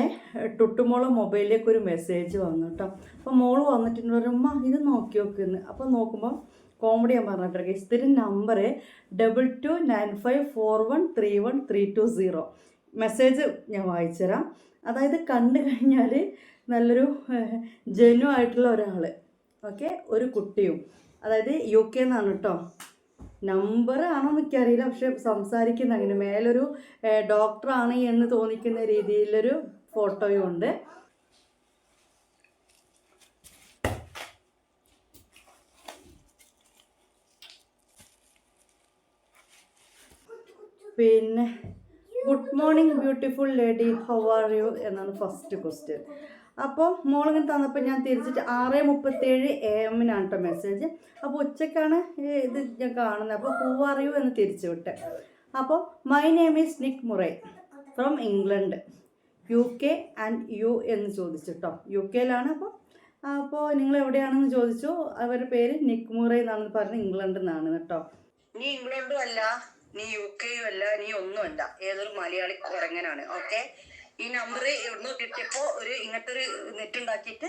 ഇന്നലെ ടുട്ടുമോൾ മൊബൈലിലേക്ക് ഒരു മെസ്സേജ് വന്നു കേട്ടോ. അപ്പോൾ മോൾ വന്നിട്ടുണ്ട് പറയും ഉമ്മ ഇത് നോക്കി നോക്കുന്നു. അപ്പോൾ നോക്കുമ്പോൾ കോമഡി ഞാൻ പറഞ്ഞിട്ടുണ്ട് ഇതിന്റെ number double two nine five four one three one three two zero. Message ഞാൻ വായിച്ചുതരാം അതായത് കണ്ടു കഴിഞ്ഞാൽ നല്ലൊരു ജെനു ആയിട്ടുള്ള ഒരാൾ ഓക്കെ ഒരു കുട്ടിയും. അതായത് യു കെ എന്നാണ് കേട്ടോ. നമ്പർ ആണോ എനിക്കറിയില്ല പക്ഷെ സംസാരിക്കുന്ന അങ്ങനെ മേലൊരു ഡോക്ടറാണ് എന്ന് തോന്നിക്കുന്ന രീതിയിലൊരു ഫോട്ടോയും ഉണ്ട്. പിന്നെ good morning beautiful lady how are you എന്നാണ് ഫസ്റ്റ് ക്വസ്റ്റ്യൻ അപ്പോൾ മോളിങ്ങനെ തന്നപ്പോൾ ഞാൻ തിരിച്ചിട്ട് ആറ് മുപ്പത്തേഴ് എ എമ്മിനാണ് കേട്ടോ മെസ്സേജ് അപ്പോൾ ഉച്ചക്കാണ് ഇത് ഞാൻ കാണുന്നത്. അപ്പോൾ ഹൂ ആർ യു എന്ന് തിരിച്ചു വിട്ടെ. അപ്പോൾ my name is Nick Murray from England U K and you എന്ന് ചോദിച്ചു കേട്ടോ യു കെയിലാണ് അപ്പോൾ അപ്പോൾ നിങ്ങൾ എവിടെയാണെന്ന് ചോദിച്ചു. അവരുടെ പേര് നിക് മൂറ എന്നാണ് പറഞ്ഞത് ഇംഗ്ലണ്ടിൽ നിന്നാണ് കേട്ടോ നീ ഇംഗ്ലണ്ടും അല്ല നീ യു കെയും അല്ല നീ ഒന്നുമല്ല ഏതൊരു മലയാളി കുരങ്ങനാണ് ഓക്കെ? ഈ നമ്പർ ഇവിടുന്ന് കിട്ടിയപ്പോ ഒരു ഇങ്ങനത്തെ ഒരു നെറ്റ് ഉണ്ടാക്കിയിട്ട്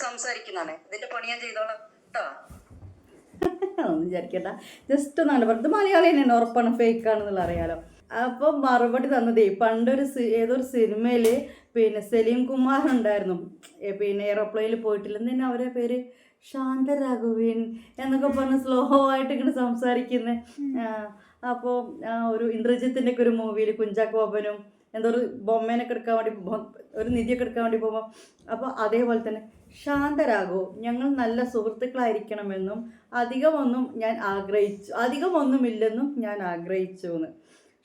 സംസാരിക്കുന്നതാണ്. ഇതിന്റെ പണി ഞാൻ ചെയ്തോളാം കേട്ടോ വിചാരിക്കണ്ട. ജസ്റ്റ് നല്ല പറഞ്ഞത്. മലയാളി തന്നെയാണ് ഉറപ്പാണ്. ഫേക്ക് ആണെന്നുള്ള അറിയാലോ. അപ്പോൾ മറുപടി തന്നതേ പണ്ടൊരു ഏതൊരു സിനിമയിൽ പിന്നെ സലീം കുമാർ ഉണ്ടായിരുന്നു. പിന്നെ എയറോപ്ലെയിനിൽ പോയിട്ടില്ല. എന്തിനാ അവരെ പേര്? ശാന്ത ശാന്തരാഘവൻ എന്നൊക്കെ പറഞ്ഞ് സ്ലോ ആയിട്ട് ഇങ്ങനെ സംസാരിക്കുന്നത് അപ്പോൾ ഒരു ഇന്ദ്രജിത്തിന്റെ ഒക്കെ ഒരു മൂവിയിൽ കുഞ്ചാക്കോപ്പനും എന്തോ ഒരു ബൊമ്മേനൊക്കെ എടുക്കാൻ വേണ്ടി ഒരു നിധിയൊക്കെ എടുക്കാൻ വേണ്ടി പോകുമ്പോൾ അപ്പോൾ അതേപോലെ തന്നെ ശാന്തരാഘോ ഞങ്ങൾ നല്ല സുഹൃത്തുക്കളായിരിക്കണമെന്നും അധികമൊന്നും ഞാൻ ആഗ്രഹിച്ചു അധികമൊന്നുമില്ലെന്നും ഞാൻ ആഗ്രഹിച്ചു എന്ന്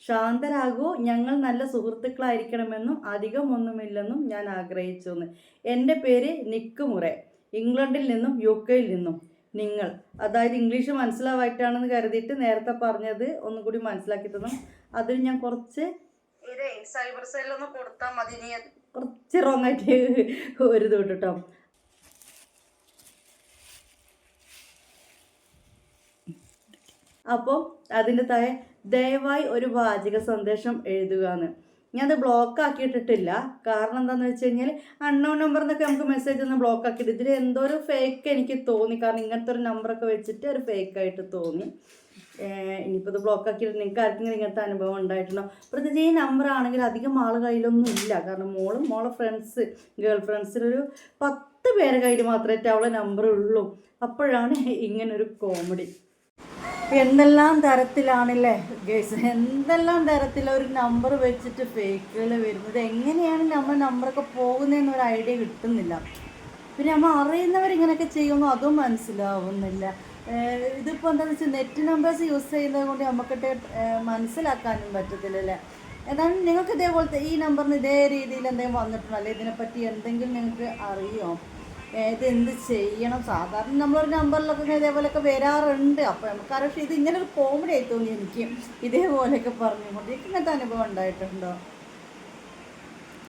ശാന്തരാഘു ഞങ്ങൾ നല്ല സുഹൃത്തുക്കളായിരിക്കണമെന്നും അധികം ഒന്നുമില്ലെന്നും ഞാൻ ആഗ്രഹിച്ചു എന്ന് എന്റെ പേര് നിക്ക് മുറെ ഇംഗ്ലണ്ടിൽ നിന്നും യു കെയിൽ നിന്നും. നിങ്ങൾ അതായത് ഇംഗ്ലീഷ് മനസ്സിലാവായിട്ടാണെന്ന് കരുതിയിട്ട് നേരത്തെ പറഞ്ഞത് ഒന്നും കൂടി മനസ്സിലാക്കി തന്നു അതിൽ ഞാൻ കുറച്ച് സൈബർ സെല്ലൊന്ന് കൊടുത്താൽ മതി. നീ കുറച്ച് റോങ് ആയിട്ട് ഒരു ഇത് വിട്ടു അപ്പോൾ അതിന്റെ താഴെ ദയവായി ഒരു വാചക സന്ദേശം എഴുതുക എന്ന് ഞാനത് ബ്ലോക്ക് ആക്കിയിട്ടിട്ടില്ല. കാരണം എന്താണെന്ന് വെച്ച് കഴിഞ്ഞാൽ അൺനോൺ നമ്പർ എന്നൊക്കെ നമുക്ക് മെസ്സേജ് ഒന്ന് ബ്ലോക്ക് ആക്കിയിട്ട് ഇതിൽ എന്തോ ഒരു ഫേക്ക് എനിക്ക് തോന്നി. കാരണം ഇങ്ങനത്തെ ഒരു നമ്പറൊക്കെ വെച്ചിട്ട് ഒരു ഫേക്ക് ആയിട്ട് തോന്നി. ഇനിയിപ്പോൾ ഇത് ബ്ലോക്ക് ആക്കിയിട്ട് നിങ്ങൾക്ക് ആർക്കെങ്കിലും ഇങ്ങനത്തെ അനുഭവം ഉണ്ടായിട്ടുണ്ടോ? പ്രത്യേകിച്ച് ഈ നമ്പർ ആണെങ്കിൽ അധികം ആൾ കയ്യിലൊന്നും ഇല്ല. കാരണം മോളും മോളെ ഫ്രണ്ട്സ് ഗേൾ ഫ്രണ്ട്സിലൊരു പത്ത് പേരെ കയ്യിൽ മാത്രമേ അവളെ നമ്പർ ഉള്ളൂ. അപ്പോഴാണ് ഇങ്ങനൊരു കോമഡി എന്തെല്ലാം തരത്തിലാണല്ലേ ഗേസ്? എന്തെല്ലാം തരത്തിൽ ഒരു നമ്പർ വെച്ചിട്ട് ഫേക്കുകൾ വരുന്നത്? എങ്ങനെയാണ് നമ്മൾ നമ്പറൊക്കെ പോകുന്നതെന്ന് ഒരു ഐഡിയ കിട്ടുന്നില്ല. പിന്നെ നമ്മൾ അറിയുന്നവർ ഇങ്ങനെയൊക്കെ ചെയ്യുന്നു അതും മനസ്സിലാവുന്നില്ല. ഇതിപ്പോൾ എന്താണെന്ന് വെച്ചാൽ നെറ്റ് നമ്പേഴ്സ് യൂസ് ചെയ്യുന്നത് കൊണ്ട് നമുക്കിട്ട് മനസ്സിലാക്കാനും പറ്റത്തില്ലല്ലേ ഏതാണ്ട് നിങ്ങൾക്ക് ഇതേപോലത്തെ ഈ നമ്പറിന് ഇതേ രീതിയിൽ എന്തെങ്കിലും വന്നിട്ടുണ്ടോ? അല്ലെങ്കിൽ ഇതിനെപ്പറ്റി എന്തെങ്കിലും നിങ്ങൾക്ക് അറിയോ? ഇത് എന്ത് ചെയ്യണം? സാധാരണ നമ്മളൊരു നമ്പറിലൊക്കെ ഇതേപോലെയൊക്കെ വരാറുണ്ട്. അപ്പോൾ പക്ഷേ ഇത് ഇങ്ങനെ ഒരു കോമഡി ആയി തോന്നി എനിക്ക്. ഇതേപോലെയൊക്കെ പറഞ്ഞുകൊണ്ട് ഇങ്ങനത്തെ അനുഭവം ഉണ്ടായിട്ടുണ്ടോ?